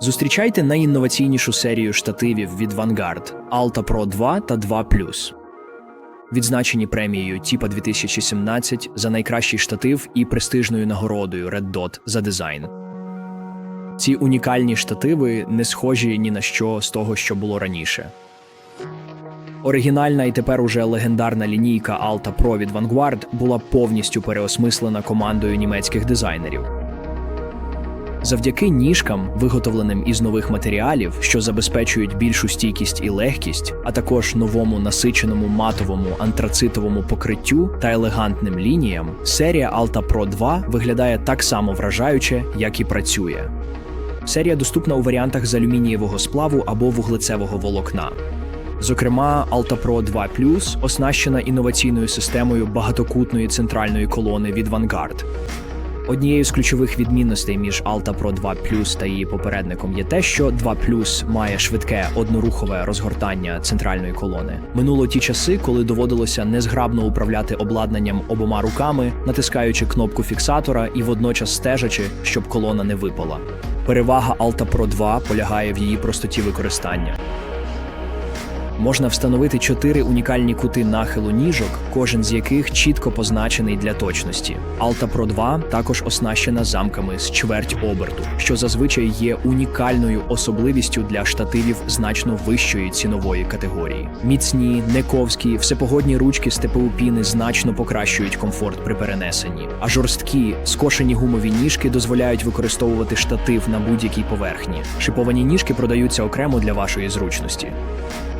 Зустрічайте найінноваційнішу серію штативів від Vanguard Alta Pro 2 та 2 відзначені премією Тіпа 2017 за найкращий штатив і престижною нагородою Red Dot за дизайн. Ці унікальні штативи не схожі ні на що з того, що було раніше. Оригінальна і тепер уже легендарна лінійка Alta Pro від Vanguard була повністю переосмислена командою німецьких дизайнерів. Завдяки ніжкам, виготовленим із нових матеріалів, що забезпечують більшу стійкість і легкість, а також новому насиченому матовому антрацитовому покриттю та елегантним лініям, серія Alta Pro 2 виглядає так само вражаюче, як і працює. Серія доступна у варіантах з алюмінієвого сплаву або вуглецевого волокна. Зокрема, Alta Pro 2 Plus оснащена інноваційною системою багатокутної центральної колони від Vanguard. Однією з ключових відмінностей між Alta Pro 2 Plus та її попередником є те, що 2 Plus має швидке однорухове розгортання центральної колони. Минуло ті часи, коли доводилося незграбно управляти обладнанням обома руками, натискаючи кнопку фіксатора і водночас стежачи, щоб колона не випала. Перевага Alta Pro 2 полягає в її простоті використання. Можна встановити чотири унікальні кути нахилу ніжок, кожен з яких чітко позначений для точності. Alta Pro 2 також оснащена замками з чверть оберту, що зазвичай є унікальною особливістю для штативів значно вищої цінової категорії. Міцні, нековські, всепогодні ручки з ТПУ піни значно покращують комфорт при перенесенні, а жорсткі, скошені гумові ніжки дозволяють використовувати штатив на будь-якій поверхні. Шиповані ніжки продаються окремо для вашої зручності.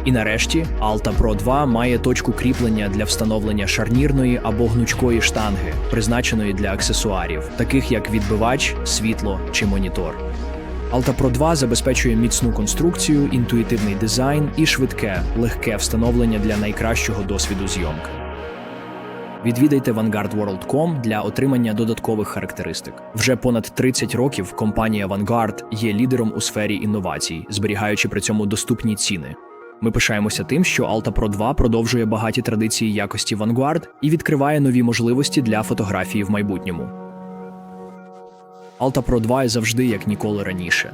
І нарешті Alta Pro 2 має точку кріплення для встановлення шарнірної або гнучкої штанги, призначеної для аксесуарів, таких як відбивач, світло чи монітор. Alta Pro 2 забезпечує міцну конструкцію, інтуїтивний дизайн і швидке, легке встановлення для найкращого досвіду зйомки. Відвідайте vanguardworld.com для отримання додаткових характеристик. Вже понад 30 років компанія Vanguard є лідером у сфері інновацій, зберігаючи при цьому доступні ціни. Ми пишаємося тим, що Alta Pro 2 продовжує багаті традиції якості Vanguard і відкриває нові можливості для фотографії в майбутньому. Alta Pro 2 завжди як ніколи раніше.